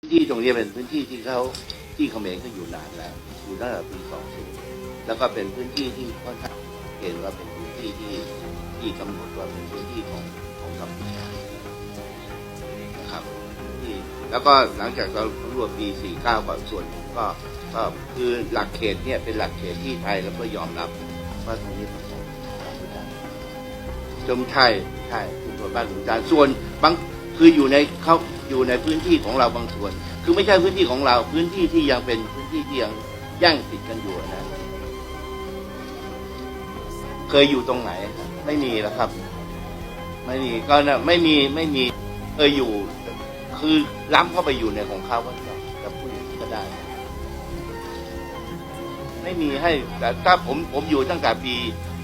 ที่ตรงนี้เป็นพื้นที่ที่เขาที่เขมรก็อยู่นานแล้วอยู่ตั้งแต่ปี 20 แล้วก็เป็นพื้นที่ที่ค่อนข้างเห็นว่าเป็นพื้นที่ที่ที่กำหนดว่าเป็นพื้นที่ของของกัมพูชานะครับที่แล้วก็หลังจากเรารวจปี 49ก่อนส่วนก็ก็คือหลักเขตเนี่ยเป็นหลักเขตที่ไทยแล้วก็ยอมรับว่าตรงนี้เป็นของกัมพูชาจมใช่ใช่ชุมชนบ้านหลุมจานส่วนบางคืออยู่ในเขา อยู่ในพื้นที่ของเราบางส่วน คือไม่ใช่พื้นที่ของเราพื้นที่ที่ยังเป็นพื้นที่ที่ยังย่งติดกันอยู่นะ เคยอยู่ตรงไหน ไม่มีแล้วครับ ไม่มีก็นะไม่มีไม่มีเคยอยู่ คือล้ำเข้าไปอยู่ในของเขาก็จะจะพูดอย่างนี้ก็ได้ ไม่มีให้แต่ถ้าผมผมอยู่ตั้งแต่ปี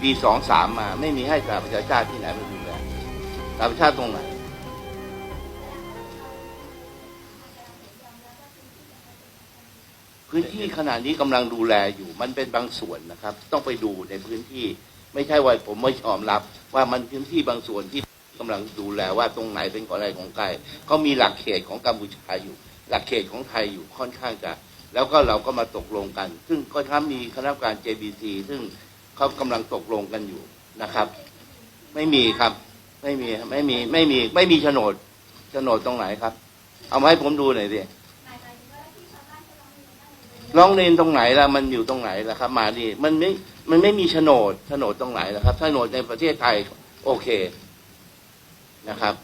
ปีสองสามมา ไม่มีให้สหประชาชาติที่ไหนมาดูแลสหประชาชาติตรงไหน พื้นที่ขนาดนี้กำลังดูแลอยู่ มันเป็นบางส่วนนะครับ ต้องไปดูในพื้นที่ ไม่ใช่ว่าผมไม่ยอมรับ ว่ามันพื้นที่บางส่วนที่กำลังดูแลว่าตรงไหนเป็นของอะไรของใครเขามีหลักเขตของกัมพูชาอยู่ หลักเขตของไทยอยู่ค่อนข้างจะ แล้วก็เราก็มาตกลงกัน ซึ่งก็ทั้งมีคณะกรรมการ JBC ซึ่งเขากำลังตกลงกันอยู่นะครับ ไม่มีครับ ไม่มีไม่มีไม่มีไม่มีโฉนดโฉนดตรงไหนครับ เอามาให้ผมดูหน่อยดิ ร้องเรียนตรงไหนล่ะมันอยู่ตรงไหนล่ะครับ มาดีมันไม่มันไม่มีโฉนดโฉนดตรงไหนล่ะครับโฉนดในประเทศไทยโอเคนะครับ